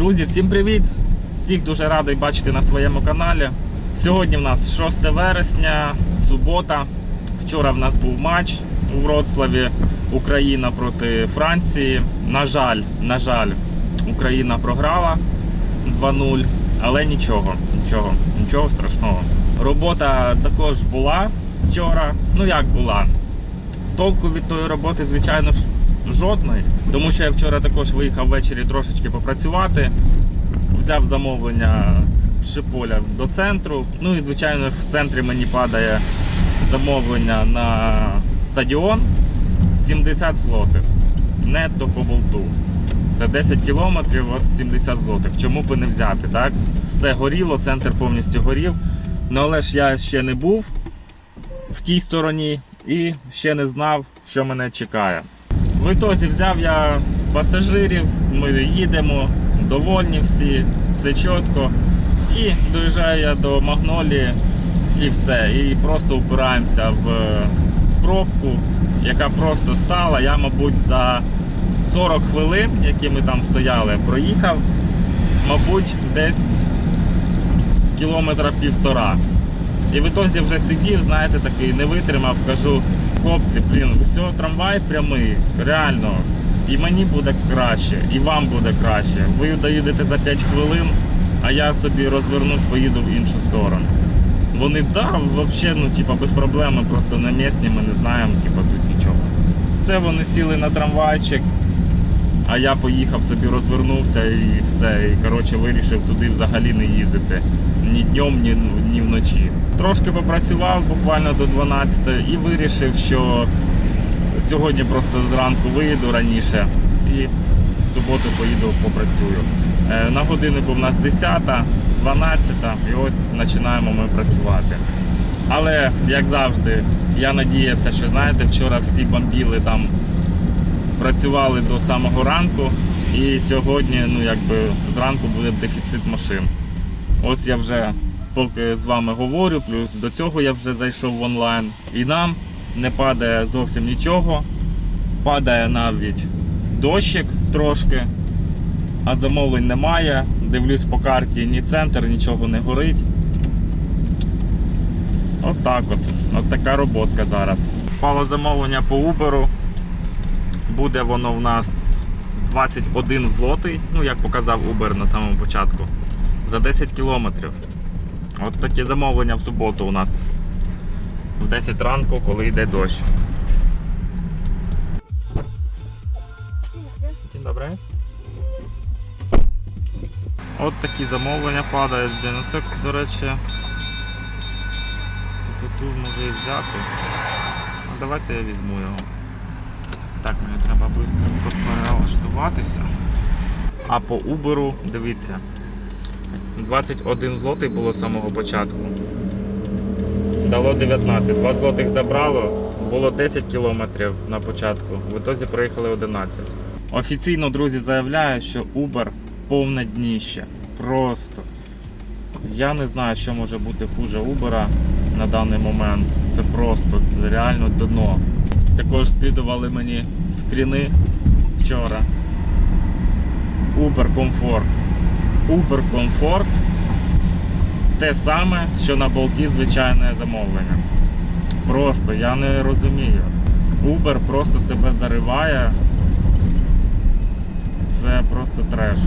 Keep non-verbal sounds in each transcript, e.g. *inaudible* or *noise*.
Друзі, всім привіт! Всіх дуже радий бачити на своєму каналі. Сьогодні в нас 6 вересня, субота. Вчора в нас був матч у Вроцлаві. Україна проти Франції. На жаль, на жаль, Україна програла 2-0, але нічого, нічого, нічого страшного. Робота також була вчора. Ну як була? Толку від тої роботи, звичайно ж, жодної. Тому що я вчора також виїхав ввечері трошечки попрацювати. Взяв замовлення з Шиполя до центру. Ну і звичайно в центрі мені падає замовлення на стадіон 70 злотих. Нетто по болту. Це 10 кілометрів, от 70 злотих. Чому б і не взяти, так? Все горіло, центр повністю горів. Ну але ж я ще не був в тій стороні і ще не знав, що мене чекає. В ітозі взяв я пасажирів, ми їдемо, довольні всі, все чітко. І доїжджаю я до Магнолії і все. І просто впираємося в пробку, яка просто стала. Я, мабуть, за 40 хвилин, які ми там стояли, проїхав, мабуть, десь кілометра півтора. І в ітозі вже сидів, знаєте, такий не витримав, кажу, хлопці, блін, все, трамвай прямий, реально. І мені буде краще, і вам буде краще. Ви доїдете за 5 хвилин, а я собі розвернусь, поїду в іншу сторону. Вони да, взагалі, ну, типа, без проблем, просто на місці, ми не знаємо, типа, тут нічого. Все, вони сіли на трамвайчик, а я поїхав собі, розвернувся і все. І коротше вирішив туди взагалі не їздити. Ні днем, ні, ні вночі. Трошки попрацював буквально до 12 і вирішив, що сьогодні просто зранку виїду раніше і в суботу поїду попрацюю. Е, На годиннику в нас 10, 12 і ось починаємо ми працювати. Але, як завжди, я надіявся, що знаєте, вчора всі бомбіли там працювали до самого ранку, і сьогодні, ну якби зранку буде дефіцит машин. Ось я вже поки з вами говорю, плюс до цього я вже зайшов в онлайн. І нам не падає зовсім нічого. Падає навіть дощик трошки, а замовлень немає. Дивлюсь по карті, ні центр, нічого не горить. От так от. От така роботка зараз. Впало замовлення по Uber. Буде воно в нас 21 злотий, ну як показав Uber на самому початку, за 10 кілометрів. От таке замовлення в суботу у нас. В 10 ранку, коли йде дощ. Dobry. От такі замовлення падають. Ну це, до речі, тут може і взяти. Ну, давайте я візьму його. Так, мені треба швидко перелаштуватися. А по Uber, дивіться, 21 злотий було з самого початку. Дало 19. 2 злотих забрало, було 10 кілометрів на початку. В ітозі проїхали 11. Офіційно, друзі, заявляю, що Uber повне дніще. Просто. Я не знаю, що може бути хуже Uber на даний момент. Це просто реально дно. Також скидували мені скріни вчора. Uber Comfort. Uber Comfort те саме, що на болті звичайне замовлення. Просто я не розумію. Uber просто себе зариває. Це просто треш.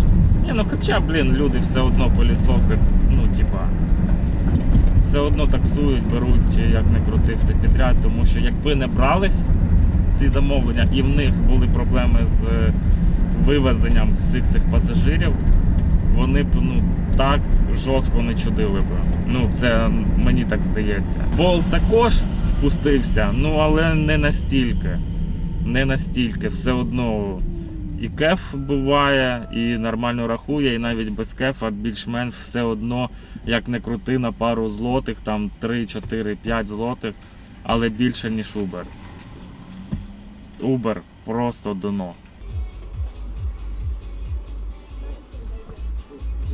Ні, ну хоча, блін, люди все одно пилісоси, ну, типа, все одно таксують, беруть, як не крути, все підряд, тому що якби не брались ці замовлення і в них були проблеми з вивезенням всіх цих пасажирів, вони б ну, так жорстко не чудили б. Ну, це мені так здається. Бол також спустився, ну але не настільки. Не настільки. Все одно і кеф буває, і нормально рахує, і навіть без кефа більш-менш все одно, як не крути на пару злотих, там 3, 4, 5 злотих, але більше, ніж Uber. Uber просто дно.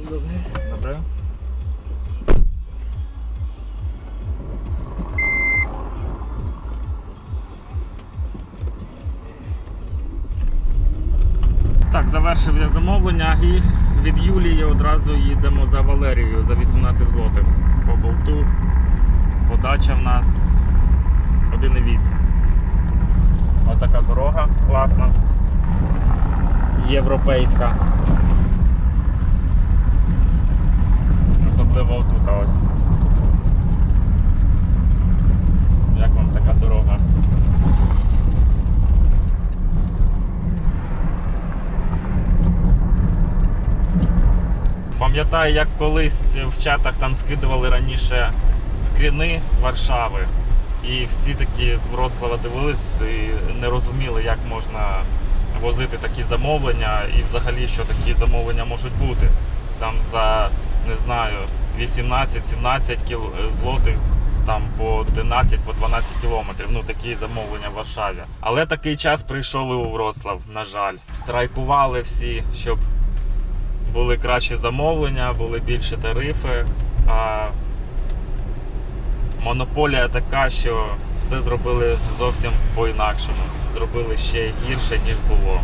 Добре. Так, завершив я замовлення і від Юлії одразу їдемо за Валерією за 18 злотих по болту. Подача в нас 1,8. Отака дорога класна. Європейська. Ось. Як вам така дорога? Пам'ятаю, як колись в чатах там скидували раніше скріни з Варшави. І всі такі з Вроцлава дивились і не розуміли, як можна возити такі замовлення і взагалі, що такі замовлення можуть бути. Там за, не знаю, 18-17 кіл... злотих там по 11 по 12 кілометрів. Ну такі замовлення в Варшаві. Але такий час прийшов і у Вроцлав, на жаль. Страйкували всі, щоб були кращі замовлення, були більші тарифи. А монополія така, що все зробили зовсім по-інакшому. Зробили ще гірше, ніж було.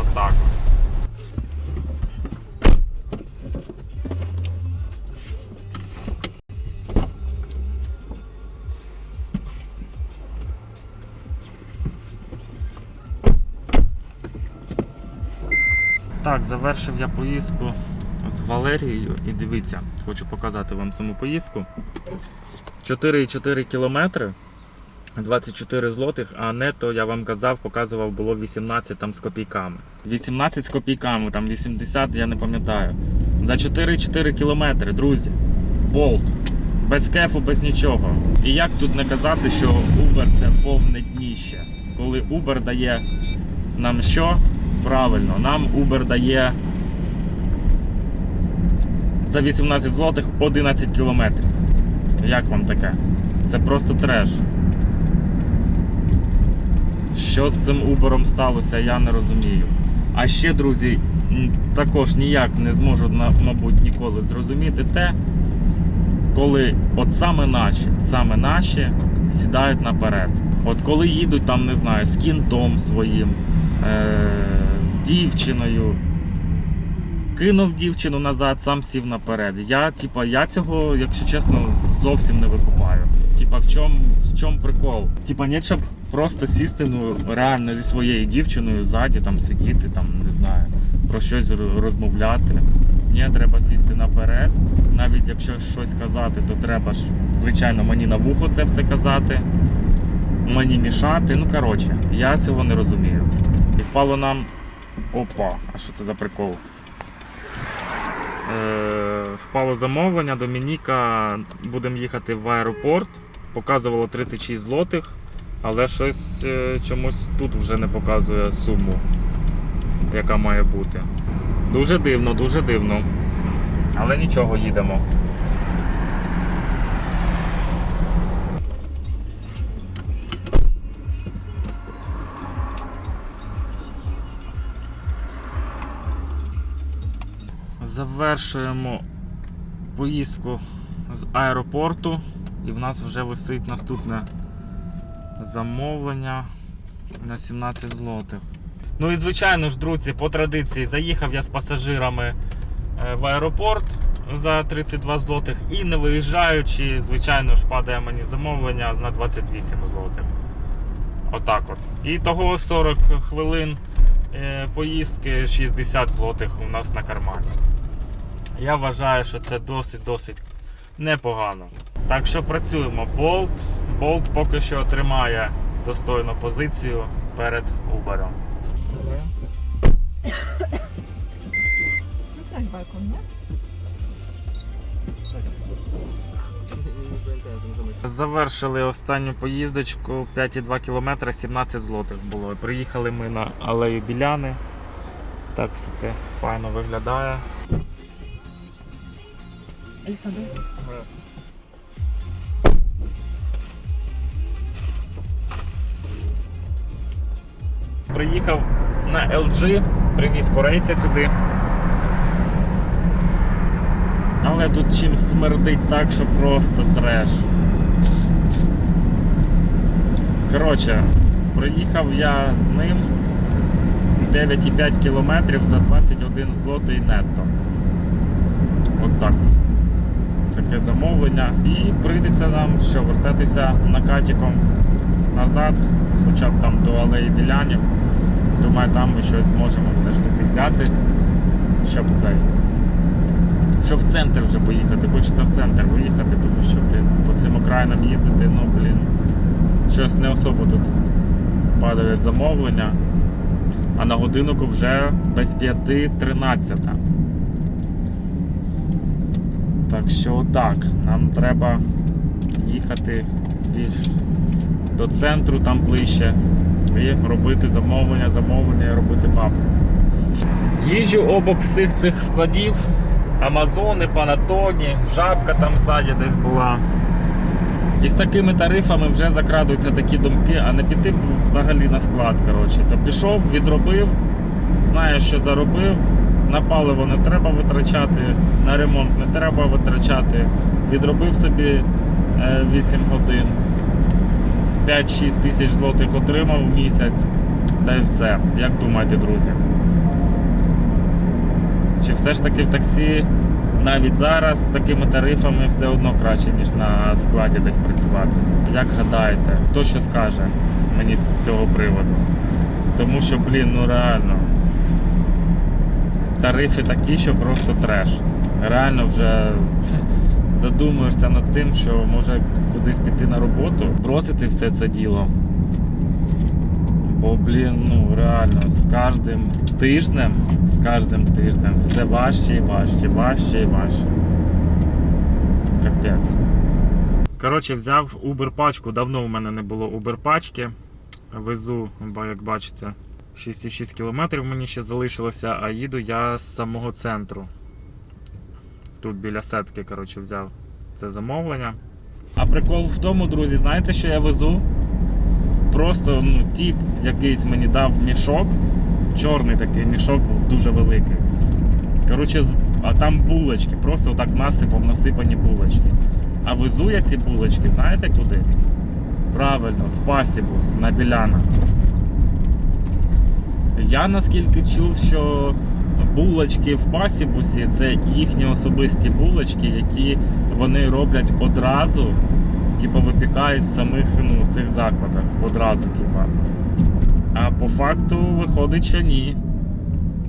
Отак. от. Так, завершив я поїздку з Валерією і дивіться, хочу показати вам саму поїздку. 4,4 кілометри, 24 злотих, а нето, я вам казав, показував, було 18 там з копійками. 18 з копійками, там 80, я не пам'ятаю. За 4,4 кілометри, друзі. Болт. Без кефу, без нічого. І як тут не казати, що Uber це повне дніще. Коли Uber дає нам що? Правильно, нам Uber дає за 18 злотих 11 кілометрів. Як вам таке? Це просто треш. Що з цим Uber сталося, я не розумію. А ще, друзі, також ніяк не зможу, мабуть, ніколи зрозуміти те, коли от саме наші, саме наші сідають наперед. От коли їдуть там, не знаю, з кінтом своїм, е- дівчиною, кинув дівчину назад, сам сів наперед. Я, типа, я цього, якщо чесно, зовсім не викупаю. Типа, в чому в чому прикол? Типа, ні, щоб просто сісти ну, реально зі своєю дівчиною ззаді, там сидіти, там, не знаю, про щось розмовляти. Ні, треба сісти наперед. Навіть якщо щось казати, то треба ж, звичайно, мені на вухо це все казати, мені мішати. Ну, коротше, я цього не розумію. І впало нам. Опа, а що це за прикол? Е, впало замовлення, Домініка, будемо їхати в аеропорт. Показувало 36 злотих, але щось е, чомусь тут вже не показує суму, яка має бути. Дуже дивно, дуже дивно. Але нічого, їдемо. Завершуємо поїздку з аеропорту і в нас вже висить наступне замовлення на 17 злотих. Ну і звичайно ж, друзі, по традиції заїхав я з пасажирами е, в аеропорт за 32 злотих і не виїжджаючи, звичайно ж, падає мені замовлення на 28 злотих. Отак от. І того 40 хвилин е, поїздки 60 злотих у нас на кармані. Я вважаю, що це досить-досить непогано. Так що працюємо. Болт. Болт поки що тримає достойну позицію перед Uber. Завершили останню поїздочку 5,2 км 17 злотих було. Приїхали ми на алею Біляни. Так все це файно виглядає. Олександр. Приїхав на LG, привіз корейця сюди. Але тут чимсь смердить так, що просто треш. Коротше, приїхав я з ним 9,5 кілометрів за 21 злотий нетто. От. Замовлення. І прийдеться нам що, вертатися накатіком назад, хоча б там до алеї Білянів. Думаю, там ми щось зможемо все ж таки взяти, щоб цей. Щоб в центр вже поїхати. Хочеться в центр виїхати, тому що, блін, по цим окраїнам їздити, ну, блін, щось не особо тут падають замовлення. А на годиннику вже без 5.13. Так що так, нам треба їхати більш до центру, там ближче. І робити замовлення, замовлення і робити папки. Їжджу обок всіх цих складів. Амазони, Панатоні, жабка там ззаді десь була. І з такими тарифами вже закрадуються такі думки, а не піти взагалі на склад. коротше. То пішов, відробив, знає, що заробив. На паливо не треба витрачати, на ремонт не треба витрачати. Відробив собі е, 8 годин. 5-6 тисяч злотих отримав в місяць. Та й все. Як думаєте, друзі? Чи все ж таки в таксі навіть зараз з такими тарифами все одно краще, ніж на складі десь працювати? Як гадаєте, хто що скаже мені з цього приводу? Тому що, блін, ну реально. Тарифи такі, що просто треш. Реально вже *laughs* задумуєшся над тим, що може кудись піти на роботу, бросити все це діло. Бо, блін, ну реально, з кожним тижнем, з кожним тижнем все важче і важче, важче і важче. Капець. Коротше, взяв Uber пачку. Давно у мене не було Uber пачки. Везу, як бачите, 6,6 кілометрів мені ще залишилося, а їду я з самого центру. Тут біля сетки, коротше, взяв це замовлення. А прикол в тому, друзі, знаєте, що я везу? Просто ну, тіп якийсь мені дав мішок, чорний такий мішок дуже великий. Коротше, а там булочки, просто так насипом насипані булочки. А везу я ці булочки, знаєте куди? Правильно, в Пасібус на Біляна. Я наскільки чув, що булочки в Пасібусі це їхні особисті булочки, які вони роблять одразу, типу випікають в самих ну, цих закладах. Одразу, типу. А по факту виходить, що ні.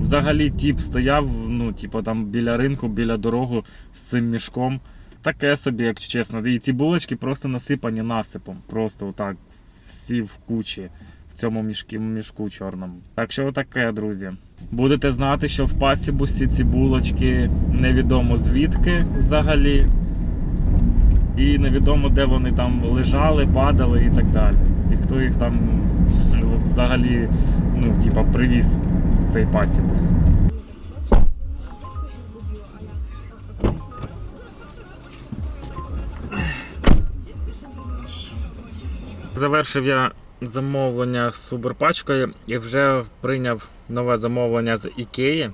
Взагалі тіп стояв, ну, типу, там біля ринку, біля дороги з цим мішком. Таке собі, якщо чесно. І ці булочки просто насипані насипом. Просто отак, всі в кучі цьому мішкі, мішку чорному. Так що таке, друзі. Будете знати, що в пасібусі ці булочки невідомо звідки взагалі. І невідомо, де вони там лежали, падали і так далі. І хто їх там ну, взагалі ну, типа, привіз в цей пасібус. Завершив я замовлення з суперпачкою і вже прийняв нове замовлення з Ікеї.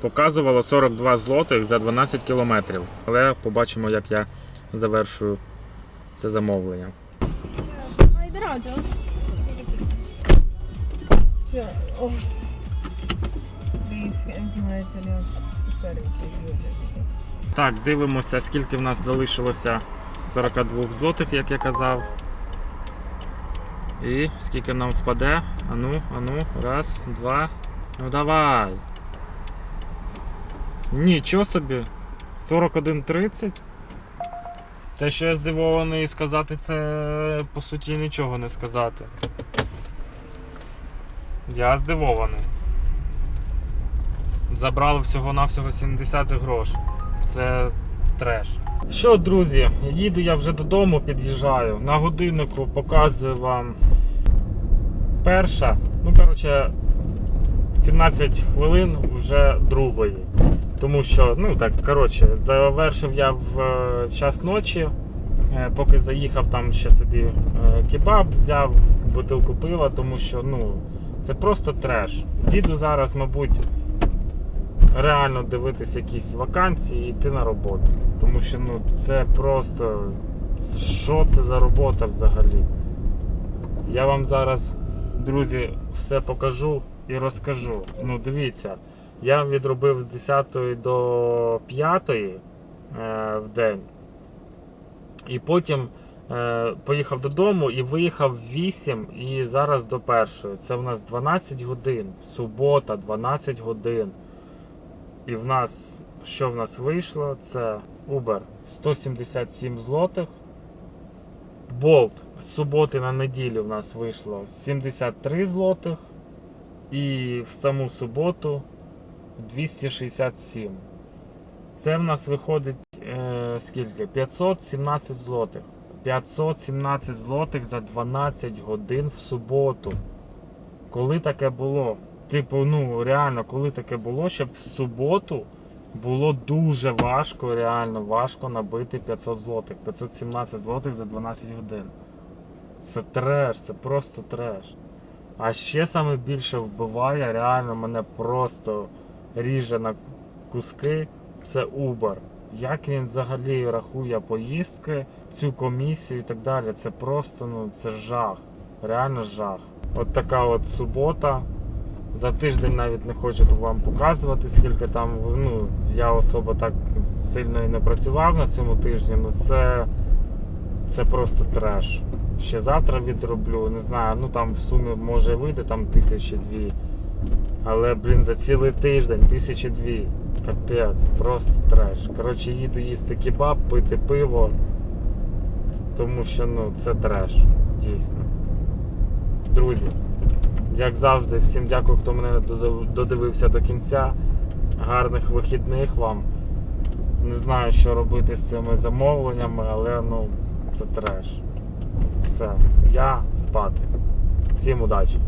Показувало 42 злотих за 12 кілометрів. Але побачимо, як я завершую це замовлення. Так, дивимося, скільки в нас залишилося 42 злотих, як я казав. І скільки нам впаде. Ану, ану, раз, два. Ну давай. Нічого собі. 41.30. Те, що я здивований сказати, це по суті нічого не сказати. Я здивований. Забрали всього-навсього 70 грош. Це треш. Що, друзі, їду я вже додому, під'їжджаю. На годиннику показую вам перша. Ну, коротше, 17 хвилин вже другої. Тому що, ну так, коротше, завершив я в е, час ночі. Е, Поки заїхав там ще собі е, кебаб, взяв бутилку пива, тому що ну, це просто треш. Їду зараз, мабуть, реально дивитися якісь вакансії і йти на роботу. Тому що ну, це просто. Що це за робота взагалі? Я вам зараз, друзі, все покажу і розкажу. Ну, дивіться, Я відробив з 10 до 5 е, в день. І потім е, поїхав додому і виїхав в 8 і зараз до першої. Це в нас 12 годин. Субота, 12 годин. І в нас, що в нас вийшло? Це Uber 177 злотих. Болт з суботи на неділю в нас вийшло 73 злотих. І в саму суботу 267. Це в нас виходить е, скільки? 517 злотих. 517 злотих за 12 годин в суботу. Коли таке було? Типу, ну реально, коли таке було, щоб в суботу було дуже важко, реально важко набити 500 злотих. 517 злотих за 12 годин. Це треш, це просто треш. А ще саме більше вбиває, реально мене просто ріже на куски. Це Uber. Як він взагалі рахує поїздки, цю комісію і так далі. Це просто ну це жах. Реально жах. От така от субота. За тиждень навіть не хочу вам показувати, скільки там ну, я особо так сильно і не працював на цьому тижні. Ну це, це просто треш. Ще завтра відроблю, не знаю, ну там в сумі може вийде там тисячі дві. Але, блін, за цілий тиждень тисячі дві. Капець, просто треш. Коротше, їду їсти кебаб, пити пиво. Тому що ну це треш, дійсно. Друзі, як завжди, всім дякую, хто мене додивився до кінця. Гарних вихідних вам. Не знаю, що робити з цими замовленнями, але ну це треш. Все, я спати. Всім удачі!